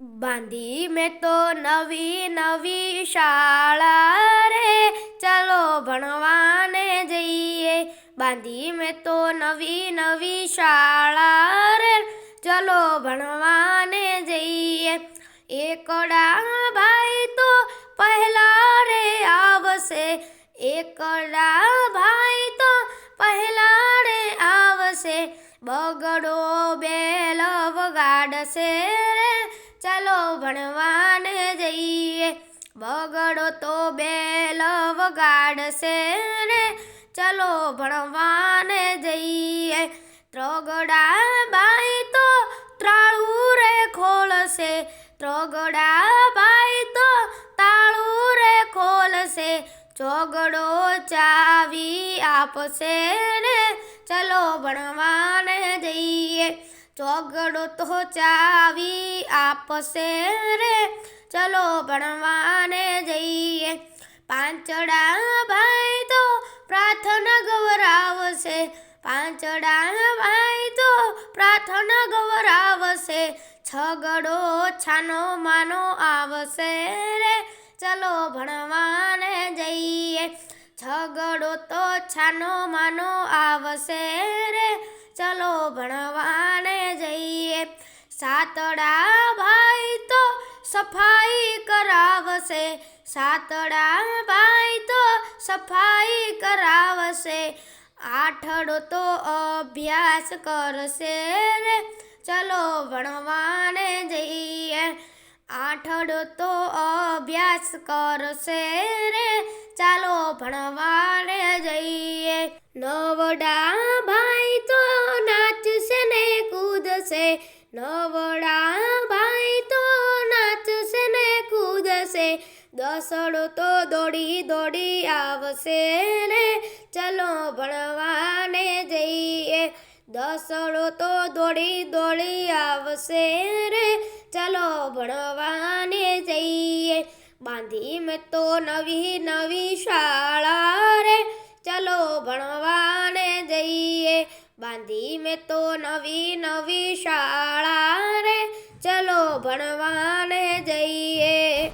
બાંધી મેં તો નવી નવી શાળા રે. ચલો ભણવાને જઈએ. બાંધી મેં તો નવી નવી શાળા રે. ચલો ભણવાને જઈએ. એકડા ભાઈ તો પહેલા રે આવશે. એકડા ભાઈ તો પહેલા રે આવશે. બગડો બેલ વગાડશે ચલો ભણવાને જઈએ. બગડો તો બેલ વગાડશે રે ચલો ભણવાને જઈએ. ત્રગડા બાઈ તો ત્રાળું રે ખોલશે. ત્રગડા બાઈ તો તાળું રે ખોલશે. ચોગડો ચાવી આપશે રે ચલો જઈએ ચોગડો તો ચાવી આપશે રે. ચલો ભણવાને જઈએ. પાંચડા ભાઈ તો પ્રાર્થના ગવરાવશે પાંચડા ભાઈ તો પ્રાર્થના ગવરાવશે છગડો છાનો માનો આવશે રે. ચલો ભણવાને જઈએ. છગડો તો છાનો માનો આવશે રે. ચલો જઈએ સાતડા ભાઈ તો સફાઈ કરાવશે. સાતડા ભાઈ તો સફાઈ કરાવશે. આઠડો તો અભ્યાસ કરશે રે. ચલો ભણવાને જઈએ. આઠડો તો અભ્યાસ કરશે રે. ચાલો ભણવાને જઈએ. નવડા નવડા ભાઈ તો નાચશે ને કૂદશે. દસડો તો દોડી દોડી આવશે રે ચલો ભણવાને જઈએ. દસડો તો દોડી દોડી આવશે રે ચલો ભણવાને જઈએ. બાંધી મેં તો નવી નવી શાળા બાંધી મેં તો નવી નવી શાળા રે. ચલો ભણવાને જઈએ.